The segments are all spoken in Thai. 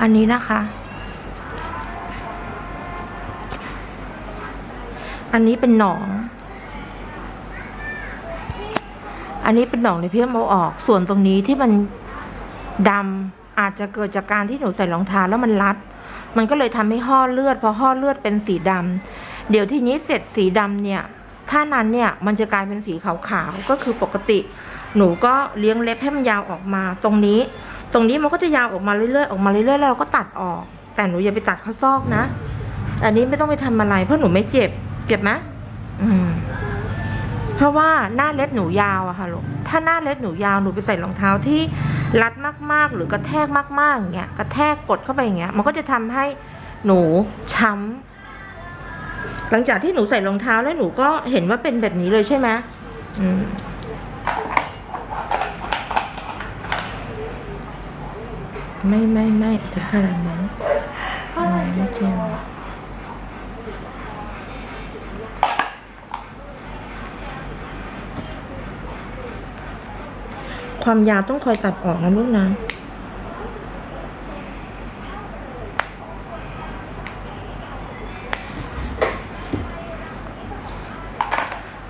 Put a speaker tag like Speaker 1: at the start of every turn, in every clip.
Speaker 1: อันนี้นะคะ อันนี้เป็นหนอง อันนี้เป็นหนองเลยพี่เอาออก ส่วนตรงนี้ที่มันดำอาจจะเกิดจากการที่หนูใส่รองเท้าแล้วมันรัด มันก็เลยทำให้ห่อเลือดพอห่อเลือดเป็นสีดำเดี๋ยวทีนี้เสร็จสีดำเนี่ยถ้านั้นเนี่ยมันจะกลายเป็นสีขาวๆก็คือปกติ หนูก็เลี้ยงเล็บให้มันยาวออกมาตรงนี้ ตรงนี้มันก็จะยาวออกมาเรื่อยๆออกมาเรื่อยๆแล้วเราก็ตัดออก แต่หนูอย่าไปตัดข้อซอกนะ อันนี้ไม่ต้องไปทำอะไร เพราะหนูไม่เจ็บเจ็บไหมอืม เพราะว่าหน้าเล็บหนูยาวอะค่ะลูกถ้าหน้าเล็บหนูยาวหนูไปใส่รองเท้าที่รัดมากๆ หรือกระแทกมากๆอย่างเงี้ยกระแทกกดเข้าไปอย่างเงี้ย มันก็จะทำให้หนูช้ำหลังจากที่หนูใส่รองเท้าแล้วหนูก็เห็นว่าเป็นแบบนี้เลยใช่ไหมอืม ไม่ไม่ไม่ถึงขนาดนั้นอืมไม่จริงความยาวต้องคอยตัดออกนะลูกนะ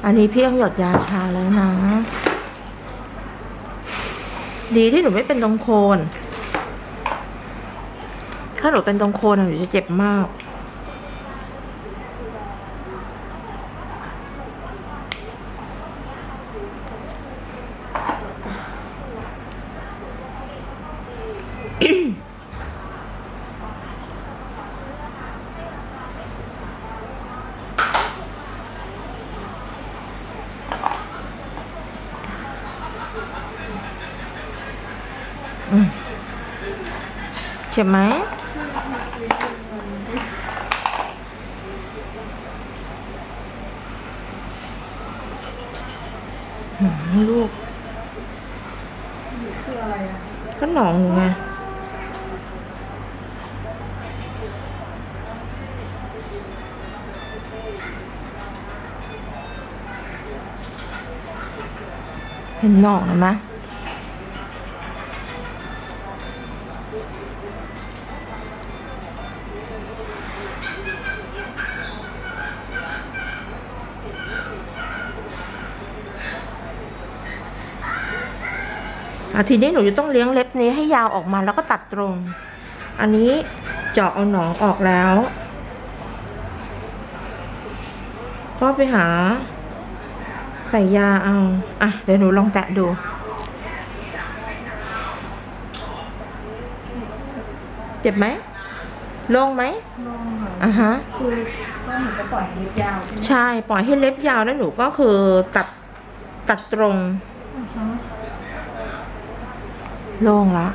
Speaker 1: อันนี้พี่ต้องหยดยาชาแล้วนะ ดีที่หนูไม่เป็นตรงโคน ถ้าหนูเป็นตรงโคนหนูจะเจ็บมาก อืมเจ็บไหม ลูก
Speaker 2: คืออะไรอะ
Speaker 1: ก็หนองหนูไงเห็นหนองไหม ทีนี้หนูจะต้องเลี้ยงเล็บนี้ให้ยาวออกมาแล้วก็ตัดตรง อันนี้เจาะเอาหนองออกแล้ว ก็ไปหา ใส่ยาเอา อะ เดี๋ยวหนูลองแตะดู เจ็บไหมโล่งไหม
Speaker 2: ลองค่ะ
Speaker 1: อะฮะ
Speaker 2: คือก็เหมือนจะปล่อยเล็บยาวใช่ไหม
Speaker 1: ใช่ ปล่อยให้เล็บยาวแล้วหนูก็คือตัดตัดตรง
Speaker 2: อ่าฮะ
Speaker 1: โล่งละ